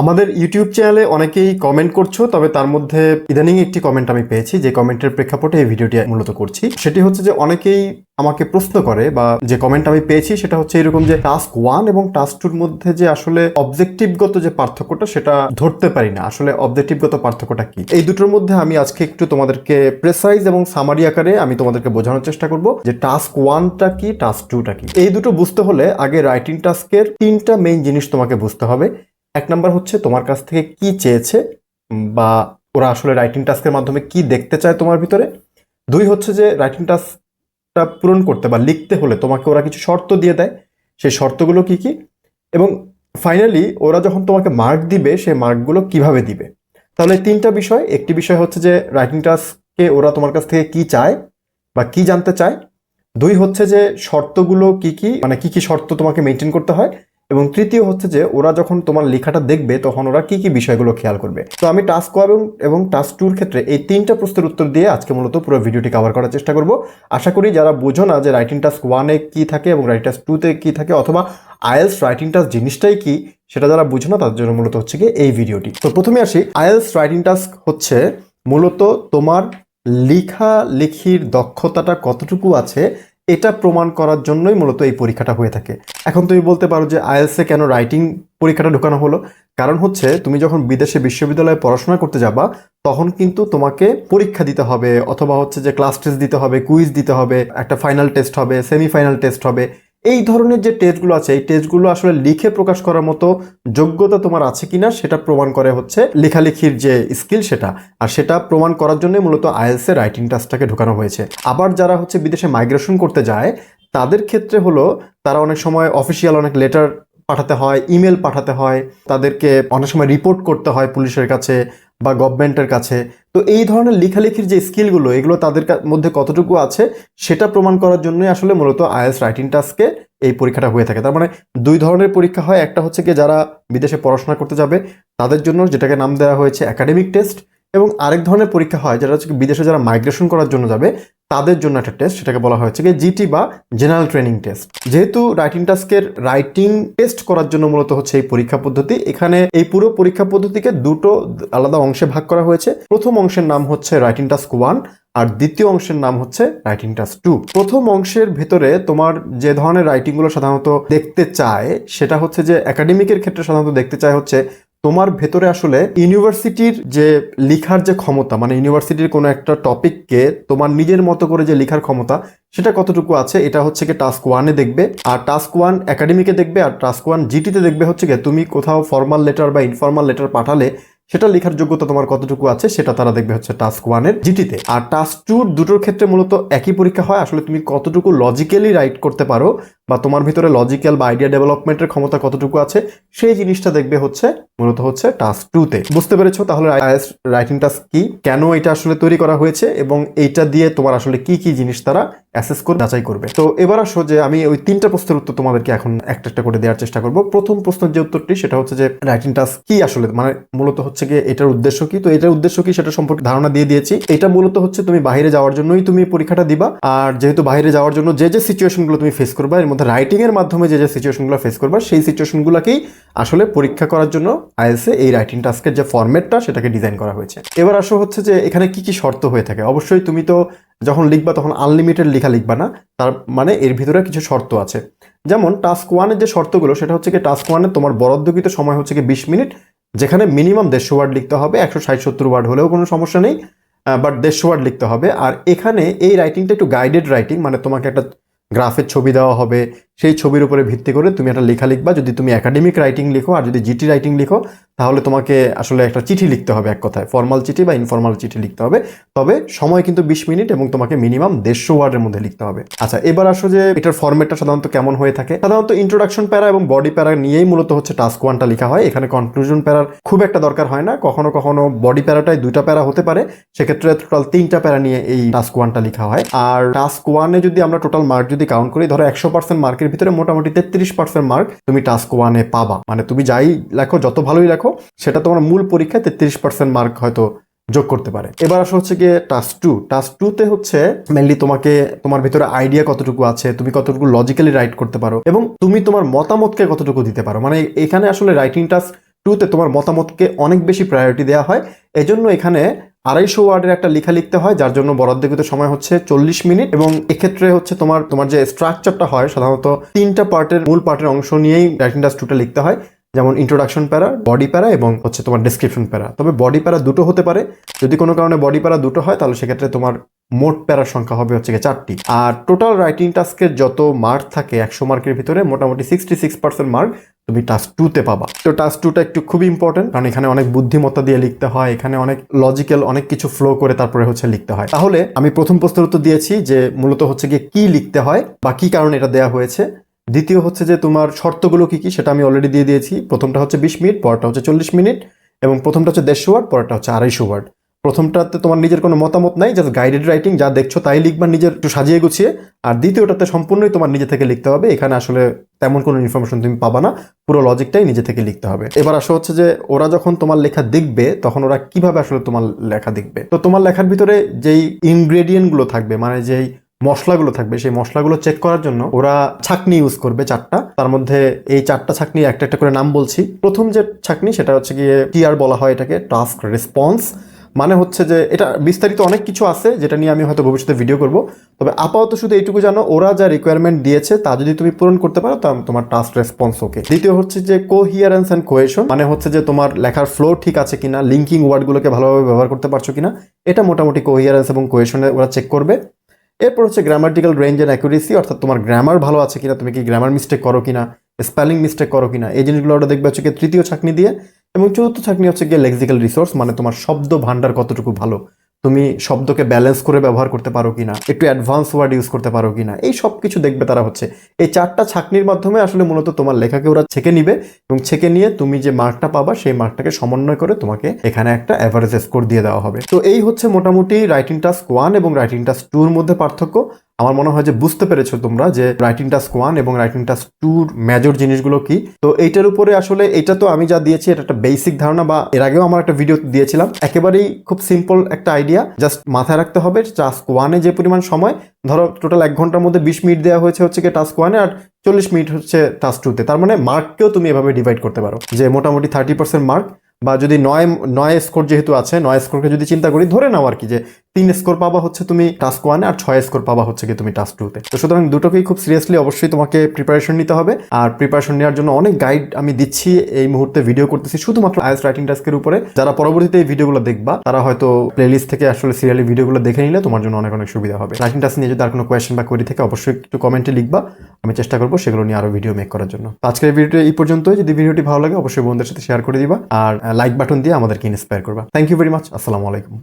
আমাদের ইউটিউব চ্যানেলে অনেকেই কমেন্ট করছ, তবে তার মধ্যে ইদানিং একটি কমেন্ট আমি পেয়েছি, যে কমেন্টের প্রেক্ষাপটে এই ভিডিওটি মূলত করছি। সেটি হচ্ছে যে অনেকেই আমাকে প্রশ্ন করে, বা যে কমেন্ট আমি পেয়েছি সেটা হচ্ছে এরকম যে টাস্ক ওয়ান এবং টাস্ক টুর মধ্যে যে আসলে অবজেক্টিভগত যে পার্থক্যটা, সেটা ধরতে পারি না। আসলে অবজেক্টিভগত পার্থক্যটা কি? এই দুটোর মধ্যে আমি আজকে একটু তোমাদেরকে প্রেসাইজ এবং সামারি আকারে আমি তোমাদেরকে বোঝানোর চেষ্টা করব, যে টাস্ক ওয়ানটা কি টাস্ক টুটা কি? এই দুটো বুঝতে হলে আগে রাইটিং টাস্কের তিনটা মেইন জিনিস তোমাকে বুঝতে হবে। এক নাম্বার হচ্ছে তোমার কাছ থেকে কি চেয়েছে বা ওরা আসলে রাইটিং টাস্কের মাধ্যমে কি দেখতে চায় তোমার ভিতরে। দুই হচ্ছে যে রাইটিং টাস্কটা পূরণ করতে বা লিখতে হলে তোমাকে ওরা কিছু শর্ত দিয়ে দেয়, সেই শর্তগুলো কি কি? এবং ফাইনালি ওরা যখন তোমাকে মার্ক দিবে, সেই মার্কগুলো কীভাবে দিবে? তাহলে তিনটা বিষয়। একটি বিষয় হচ্ছে যে রাইটিং টাস্কে ওরা তোমার কাছ থেকে কি চায় বা কি জানতে চায়। দুই হচ্ছে যে শর্তগুলো কি কি মানে কি কি শর্ত তোমাকে মেনটেন করতে হয়। এবং তৃতীয় হচ্ছে যে ওরা যখন তোমার লেখাটা দেখবে, তখন ওরা কি কি বিষয়গুলো খেয়াল করবে। তো আমি টাস্ক ওয়ান এবং টাস্ক টুর ক্ষেত্রে এই তিনটা প্রশ্নের উত্তর দিয়ে আজকে মূলত পুরো ভিডিওটি কভার করার চেষ্টা করব। আশা করি যারা বোঝো না যে রাইটিং টাস্ক ওয়ানে কি থাকে এবং রাইটিং টাস্ক টুতে কি থাকে অথবা আয়েলস রাইটিং টাস্ক জিনিসটাই কি, সেটা যারা বুঝো না, তাদের জন্য মূলত হচ্ছে কি এই ভিডিওটি তো প্রথমে আসি আয়েলস রাইটিং টাস্ক হচ্ছে মূলত তোমার লেখা লেখির দক্ষতাটা কতটুকু আছে এটা প্রমাণ করার জন্যই মূলত এই পরীক্ষাটা হয়ে থাকে। এখন তুমি বলতে পারো যে আইএলসে কেন রাইটিং পরীক্ষাটা ঢোকানো হলো? কারণ হচ্ছে তুমি যখন বিদেশে বিশ্ববিদ্যালয়ে পড়াশোনা করতে যাবা, তখন কিন্তু তোমাকে পরীক্ষা দিতে হবে, অথবা হচ্ছে যে ক্লাস টেস্ট দিতে হবে কুইজ দিতে হবে, একটা ফাইনাল টেস্ট হবে সেমিফাইনাল টেস্ট হবে। এই ধরনের যে টেস্টগুলো আছে, এই টেস্টগুলো আসলে লিখে প্রকাশ করার মতো যোগ্যতা তোমার আছে কিনা সেটা প্রমাণ করে হচ্ছে লেখালেখির যে স্কিল সেটা। আর সেটা প্রমাণ করার জন্য মূলত আইএলস রাইটিং টাস্কটাকে ঢোকানো হয়েছে। আবার যারা হচ্ছে বিদেশে মাইগ্রেশন করতে যায়, তাদের ক্ষেত্রে হলো তারা অনেক সময় অফিসিয়াল অনেক লেটার পাঠাতে হয় ইমেল পাঠাতে হয়, তাদেরকে অনেক সময় রিপোর্ট করতে হয় পুলিশের কাছে বা গভর্নমেন্টের কাছে। তো এই ধরনের লেখালেখির যে স্কিলগুলো, এগুলো তাদের মধ্যে কতটুকু আছে, সেটা প্রমাণ করার জন্যই আসলে মূলত আইএস রাইটিং টাস্কে এই পরীক্ষাটা হয়ে থাকে। তার মানে দুই ধরনের পরীক্ষা হয়। একটা হচ্ছে কি যারা বিদেশে পড়াশোনা করতে যাবে, তাদের জন্য যেটাকে নাম দেওয়া হয়েছে একাডেমিক টেস্ট এবং আরেক ধরনের পরীক্ষা হয়, যেটা হচ্ছে বিদেশে যারা মাইগ্রেশন করার জন্য যাবে তাদের জন্য একটা টেস্ট সেটাকে বলা হয়েছে জিটি বা জেনারেল ট্রেনিং টেস্ট যেহেতু রাইটিং টাস্কের রাইটিং টেস্ট করার জন্য মূলত হচ্ছে এই পরীক্ষা পদ্ধতি, এখানে এই পুরো পরীক্ষা পদ্ধতিকে দুটো আলাদা অংশে ভাগ করা হয়েছে। প্রথম অংশের নাম হচ্ছে রাইটিং টাস্ক ওয়ান আর দ্বিতীয় অংশের নাম হচ্ছে রাইটিং টাস্ক টু প্রথম অংশের ভেতরে তোমার যে ধরনের রাইটিংগুলো সাধারণত দেখতে চায়, সেটা হচ্ছে যে একাডেমিকের ক্ষেত্রে সাধারণত দেখতে চায় হচ্ছে তোমার ভেতরে আসলে ইউনিভার্সিটির যে লিখার যে ক্ষমতা মানে ইউনিভার্সিটির কোনো একটা টপিককে তোমার নিজের মতো করে যে লিখার ক্ষমতা, সেটা কতটুকু আছে, এটা হচ্ছে কি টাস্ক ওয়ানে দেখবে। আর টাস্ক ওয়ান একাডেমিকে দেখবে, আর টাস্ক ওয়ান জিটিতে দেখবে হচ্ছে কি তুমি কোথাও ফর্মাল লেটার বা ইনফর্মাল লেটার পাঠালে, সেটা লেখার যোগ্যতা তোমার কতটুকু আছে, সেটা তারা দেখবে হচ্ছে টাস্ক ওয়ানের জিটিতে। আর টাস্ক টুর দুটোর ক্ষেত্রে মূলত একই পরীক্ষা হয়, আসলে তুমি কতটুকু লজিক্যালি রাইট করতে পারো বা তোমার ভিতরে লজিক্যাল বা আইডিয়া ডেভেলপমেন্টের ক্ষমতা কতটুকু আছে, সেই জিনিসটা দেখবে হচ্ছে, মূলত হচ্ছে টাস্ক টুতে বুঝতে পেরেছ? তাহলে আইএস রাইটিং টাস্ক কি? কেন এটা আসলে তৈরি করা হয়েছে? এবং এইটা দিয়ে তোমার আসলে কি কি জিনিস তারা অ্যাসেস করে যাচাই করবে? তো এবার আসো যে আমি ওই তিনটা প্রশ্নের উত্তর তোমাদেরকে এখন একটা একটা করে দেওয়ার চেষ্টা করব। প্রথম প্রশ্নের যে উত্তরটি, সেটা হচ্ছে যে রাইটিং টাস্ক কি আসলে? মানে মূলত হচ্ছে কি এটার উদ্দেশ্য কি? তো এটার উদ্দেশ্য কি সেটা সম্পর্কে ধারণা দিয়ে দিয়েছি। এটা মূলত হচ্ছে তুমি বাইরে যাওয়ার জন্যই তুমি পরীক্ষাটা দিবা। আর যেহেতু বাইরে যাওয়ার জন্য যে যে সিচুয়েশনগুলো তুমি ফেস করবা, এর মধ্যে রাইটিংয়ের মাধ্যমে যে যে সিচুয়েশনগুলো ফেস করবা, সেই সিচুয়েশনগুলোকেই আসলে পরীক্ষা করার জন্য আইএসএ এই রাইটিং টাস্কের যে ফরম্যাটটা সেটাকে ডিজাইন করা হয়েছে। এবার আসো হচ্ছে যে এখানে কি কি শর্ত হয়ে থাকে। অবশ্যই তুমি তো যখন লিখবা তখন আনলিমিটেড লেখা লিখবা না। তার মানে এর ভিতরে কিছু শর্ত আছে। যেমন টাস্ক ওয়ানের যে শর্তগুলো, সেটা হচ্ছে কি টাস্ক ওয়ানে তোমার বরাদ্দকৃত সময় হচ্ছে কি বিশ মিনিট, যেখানে মিনিমাম দেড়শো ওয়ার্ড লিখতে হবে, একশো ষাট সত্তর ওয়ার্ড হলেও কোনো সমস্যা নেই বাট দেড়শো ওয়ার্ড লিখতে হবে। আর এখানে এই রাইটিংটা একটু গাইডেড রাইটিং মানে তোমাকে একটা গ্রাফের ছবি দেওয়া হবে সেই ছবির উপরে ভিত্তি করে তুমি একটা লেখা লিখবা। যদি তুমি একাডেমিক রাইটিং লিখো আর যদি জিটি রাইটিং লিখো, তাহলে তোমাকে আসলে একটা চিঠি লিখতে হবে এক কথায়। ফর্মাল চিঠি বা ইনফর্মাল চিঠি লিখতে হবে। তবে সময় কিন্তু বিশ মিনিট এবং তোমাকে মিনিমাম দেড়শো ওয়ার্ডের মধ্যে লিখতে হবে। আচ্ছা এবার আসো যে এটার ফর্মেটটা সাধারণত কেমন হয়ে থাকে? সাধারণত ইন্ট্রোডাকশন প্যারা এবং বডি প্যারা নিয়েই মূলত হচ্ছে টাস্ক ওয়ানটা লেখা হয়। এখানে কনক্লুশন প্যারার খুব একটা দরকার হয় না। কখনো কখনো বডি প্যারাটাই দুইটা প্যারা হতে পারে। সেক্ষেত্রে টোটাল তিনটা প্যারা নিয়ে এই টাস্ক ওয়ানটা লেখা হয়। আর টাস্ক ওয়ানে যদি আমরা টোটাল মার্ক যদি কাউন্ট করি, ধরো একশো পার্সেন্ট মার্কের ভিতরে মোটামুটি তেত্রিশ পার্সেন্ট মার্ক তুমি টাস্ক ওয়ানে পাবা। মানে তুমি যাই লেখো, যত ভালোই লেখো, সেটা তোমার মূল পরীক্ষায় তেত্রিশ পার্সেন্ট মার্ক হয়তো যোগ করতে পারে। এবার আসা হচ্ছে গিয়ে টাস্ক টু। টাস্ক টুতে হচ্ছে মেনলি তোমাকে তোমার ভিতরে আইডিয়া কতটুকু আছে, তুমি কতটুকু লজিক্যালি রাইট করতে পারো এবং তুমি তোমার মতামতকে কতটুকু দিতে পারো। মানে এখানে আসলে রাইটিং টাস্ক টুতে তোমার মতামতকে অনেক বেশি প্রায়োরিটি দেওয়া হয়। এজন্য এখানে আড়াইশো ওয়ার্ডের একটা লেখা লিখতে হয়, যার জন্য বরাদ্দকৃত সময় হচ্ছে চল্লিশ মিনিট এবং এক্ষেত্রে হচ্ছে তোমার তোমার যে স্ট্রাকচারটা হয়, সাধারণত তিনটা পার্টের মূল পার্টের অংশ নিয়েই রাইটিং টাস্ক টুটা লিখতে হয়, যেমন ইন্ট্রোডাকশন প্যারা বডি প্যারা এবং হচ্ছে তোমার ডিসক্রিপশন প্যারা। তবে বডি প্যারা দুটো হতে পারে, যদি কোনো কারণে বডি প্যারা দুটো হয়, তাহলে সেক্ষেত্রে তোমার মোট প্যারার সংখ্যা হবে হচ্ছে চারটি। আর টোটাল রাইটিং টাস্কের যত মার্ক থাকে একশো মার্কের ভিতরে, মোটামুটি সিক্সটি সিক্স পার্সেন্ট মার্ক তুমি টাস্ক টুতে পাবা। তো টাস্ক টুটা একটু খুবই ইম্পর্টেন্ট কারণ এখানে অনেক বুদ্ধিমত্তা দিয়ে লিখতে হয়, এখানে অনেক লজিক্যাল অনেক কিছু ফ্লো করে তারপরে হচ্ছে লিখতে হয়। তাহলে আমি প্রথম প্রশ্নের উত্তর দিয়েছি যে মূলত হচ্ছে গিয়ে কি লিখতে হয় বা কি কারণে এটা দেওয়া হয়েছে। দ্বিতীয় হচ্ছে যে তোমার শর্তগুলো কি কি, সেটা আমি অলরেডি দিয়ে দিয়েছি। প্রথমটা হচ্ছে বিশ মিনিট পরটা হচ্ছে চল্লিশ মিনিট এবং প্রথমটা হচ্ছে দেড়শো ওয়ার্ড পরেরটা হচ্ছে আড়াইশো ওয়ার্ড প্রথমটাতে তোমার নিজের কোনো মতামত নাই জাস্ট গাইডেড রাইটিং যা দেখছ তাই লিখবা, নিজের একটু সাজিয়ে গুছিয়ে। আর দ্বিতীয়টাতে সম্পূর্ণই তোমার নিজে থেকে লিখতে হবে, এখানে আসলে তেমন কোনো ইনফরমেশন তুমি পাবা না, পুরো লজিকটাই নিজে থেকে লিখতে হবে। এবার আসা হচ্ছে যে, ওরা যখন তোমার লেখা দেখবে, তখন ওরা কীভাবে আসলে তোমার লেখা দেখবে? তো তোমার লেখার ভিতরে যেই ইনগ্রেডিয়েন্টগুলো থাকবে মানে যেই মশলাগুলো থাকবে, সেই মশলাগুলো চেক করার জন্য ওরা ছাকনি ইউজ করবে চারটা। তার মধ্যে এই চারটা ছাকনি একটা একটা করে নাম বলছি। প্রথম যে ছাকনি, সেটা হচ্ছে গিয়ে টিআর বলা হয় এটাকে? টাস্ক রেসপন্স মানে হচ্ছে যে এটা বিস্তারিত অনেক কিছু আছে যেটা নিয়ে আমি হয়তো ভবিষ্যতে ভিডিও করব। তবে আপাতত শুধু এইটুকু জানো, ওরা যা রিকোয়ারমেন্ট দিয়েছে তা যদি তুমি পূরণ করতে পারো, তা তোমার টাস্ক রেসপন্স ওকে দ্বিতীয় হচ্ছে যে কোহিয়ারেন্স অ্যান্ড কোয়েশন মানে হচ্ছে যে তোমার লেখার ফ্লো ঠিক আছে কিনা লিঙ্কিং ওয়ার্ডগুলোকে ভালোভাবে ব্যবহার করতে পারছ কিনা, এটা মোটামুটি কোহিয়ারেন্স এবং কোয়েশনে ওরা চেক করবে। এরপর হচ্ছে গ্রামাটিক্যাল রেঞ্জ অ্যান্ড অ্যাকুরেসি অর্থাৎ তোমার গ্রামার ভালো আছে কিনা, তুমি কি গ্রামার মিস্টেক করো কিনা স্পেলিং মিস্টেক করো কিনা, এই জিনিসগুলো ওরা দেখবে হচ্ছে তৃতীয় ছাকনি দিয়ে। এবং চতুর্থ ছাকনি হচ্ছে গিয়ে লেক্সিক্যাল রিসোর্স মানে তোমার শব্দ ভান্ডার কতটুকু ভালো, তুমি শব্দকে ব্যালেন্স করে ব্যবহার করতে পারো কিনা, একটু অ্যাডভান্স ওয়ার্ড ইউজ করতে পারো কিনা, এই সব কিছু দেখবে তারা হচ্ছে। এই চারটা ছাকনির মাধ্যমে আসলে মূলত তোমার লেখাকে ওরা ছেকে নিবে এবং ছেকে নিয়ে তুমি যে মার্কটা পাবা, সেই মার্কটাকে সমন্বয় করে তোমাকে এখানে একটা অ্যাভারেজ স্কোর দিয়ে দেওয়া হবে। তো এই হচ্ছে মোটামুটি রাইটিং টাস্ক ওয়ান এবং রাইটিং টাস্ক টুর মধ্যে পার্থক্য। আমার মনে হয় যে বুঝতে পেরেছ তোমরা যে রাইটিং টাস্ক ওয়ান এবং রাইটিং টাস্ক টুর মেজর জিনিসগুলো কি। তো এইটার উপরে আসলে এটা তো আমি যা দিয়েছি, এটা একটা বেসিক ধারণা বা এর আগেও আমার একটা ভিডিও দিয়েছিলাম। একেবারেই খুব সিম্পল একটা আইডিয়া জাস্ট মাথায় রাখতে হবে টাস্ক ওয়ানে যে পরিমাণ সময়, ধরো টোটাল এক ঘণ্টার মধ্যে বিশ মিনিট দেওয়া হয়েছে হচ্ছে কি টাস্ক ওয়ানে আর চল্লিশ মিনিট হচ্ছে টাস্ক টুতে তার মানে মার্ককেও তুমি এভাবে ডিভাইড করতে পারো, যে মোটামুটি থার্টি পার্সেন্ট মার্ক বা যদি নয় নয় স্কোর যেহেতু আছে, নয় স্কোরকে যদি চিন্তা করি, ধরে নাও আর কি যে তিন স্কোর পাবা হচ্ছে তুমি টাস্ক ওয়ানে আর ছয় স্কোর পাবা হচ্ছে কি তুমি টাস্ক টুতে তো। সুতরাং দুটোকেই খুব সিরিয়াসলি অবশ্যই তোমাকে প্রিপারেশন নিতে হবে। আর প্রিপারেশন নেওয়ার জন্য অনেক গাইড আমি দিচ্ছি এই মুহূর্তে ভিডিও করতেছি শুধুমাত্র আইএস রাইটিং টাস্কের উপরে। যারা পরবর্তীতে এই ভিডিওগুলো দেখবা, তারা হয়তো প্লেলিস্ট থেকে আসলে সিরিয়ালি ভিডিওগুলো দেখে নিলে তোমার জন্য অনেক অনেক সুবিধা হবে। রাইটিং টাস্ক নিয়ে যদি আর কোনো কোয়েশ্চেন বা কোয়েরি থেকে, অবশ্যই একটু কমেন্টে লিখবা। আমি চেষ্টা করব সেগুলো নিয়ে আরও ভিডিও মেক করার জন্য। আজকের ভিডিওটি এই পর্যন্তই। যদি ভিডিওটি ভালো লাগে, অবশ্যই বন্ধুদের সাথে শেয়ার করে দিবা। আর লাইক বাটন দিয়ে আমাদেরকে ইন্সপায়ার করবা। থ্যাংক ইউ ভেরি মাচ আসসালামু আলাইকুম